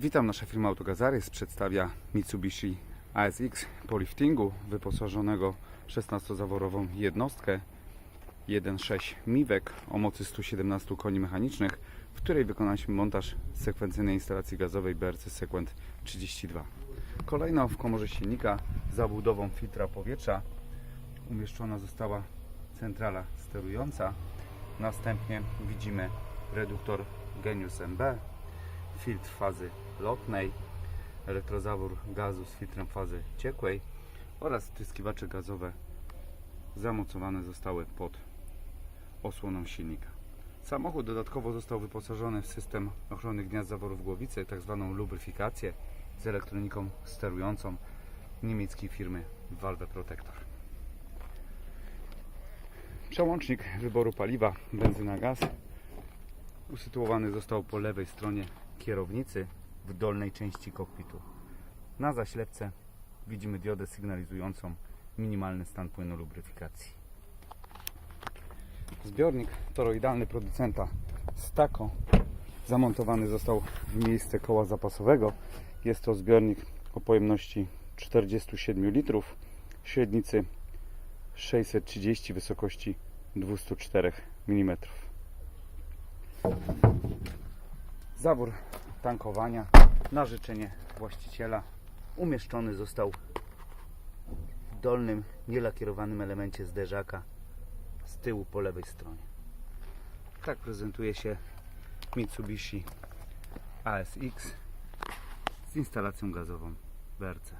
Witam, nasza firma Autogazaris przedstawia Mitsubishi ASX po liftingu wyposażonego 16-zaworową jednostkę 1.6 Miwek o mocy 117 koni mechanicznych, w której wykonaliśmy montaż sekwencyjnej instalacji gazowej BRC Sequent 32. Kolejno w komorze silnika za budową filtra powietrza umieszczona została centrala sterująca. Następnie widzimy reduktor Genius MB, filtr fazy lotnej, elektrozawór gazu z filtrem fazy ciekłej oraz wtryskiwacze gazowe zamocowane zostały pod osłoną silnika. Samochód dodatkowo został wyposażony w system ochrony gniazd zaworów głowicy, tak zwaną lubryfikację z elektroniką sterującą niemieckiej firmy Valve Protector. Przełącznik wyboru paliwa benzyna gaz usytuowany został po lewej stronie kierownicy w dolnej części kokpitu. Na zaślepce widzimy diodę sygnalizującą minimalny stan płynu lubryfikacji. Zbiornik toroidalny producenta Stako zamontowany został w miejsce koła zapasowego. Jest to zbiornik o pojemności 47 litrów, średnicy 630, wysokości 204 mm. Zawór tankowania na życzenie właściciela umieszczony został w dolnym, nielakierowanym elemencie zderzaka z tyłu po lewej stronie. Tak prezentuje się Mitsubishi ASX z instalacją gazową BRC.